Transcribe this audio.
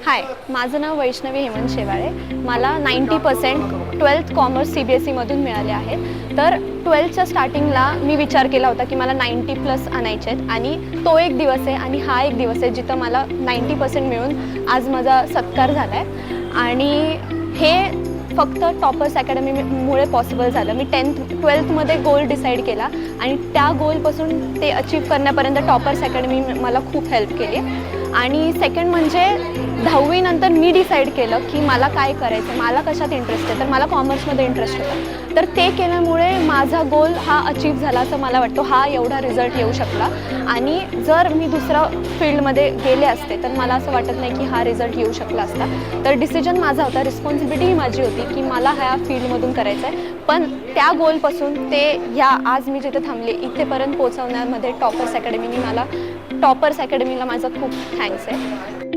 हाय माझं नाव वैष्णवी हेमंत शेवाळे. मला ninety percent twelfth commerce C B S सीमधून मिळाले आहेत. तर ट्वेल्थच्या स्टार्टिंगला मी विचार केला होता की मला नाईंटी प्लस आणायचे आहेत. आणि तो एक दिवस आहे आणि हा एक दिवस आहे जिथं मला नाईंटी पर्सेंट मिळून आज माझा सत्कार झाला आहे आणि हे फक्त टॉपर्स अकॅडमीमुळे पॉसिबल झालं. मी टेन्थ ट्वेल्थमध्ये गोल डिसाईड केला आणि त्या गोलपासून ते अचीव करण्यापर्यंत टॉपर्स अकॅडमी मला खूप हेल्प केली. आणि सेकंड म्हणजे दहावीनंतर मी डिसाईड केलं की मला काय करायचं मला कशात इंटरेस्ट आहे तर मला कॉमर्समध्ये इंटरेस्ट होता. तर ते केल्यामुळे माझा गोल हा अचीव झाला असं मला वाटतो. हा एवढा रिझल्ट येऊ शकला. आणि जर मी दुसऱ्या फील्डमध्ये गेले असते तर मला असं वाटत नाही की हा रिझल्ट येऊ शकला असता. तर डिसिजन माझा होता. रिस्पॉन्सिबिलिटी माझी होती की मला ह्या फील्डमधून करायचं आहे पण त्या गोलपासून ते या आज मी जिथे थांबले इथेपर्यंत पोचवण्यामध्ये टॉपर्स अकॅडमीने मला टॉपर्स अकॅडमीला माझा खूप थँक्स आहे.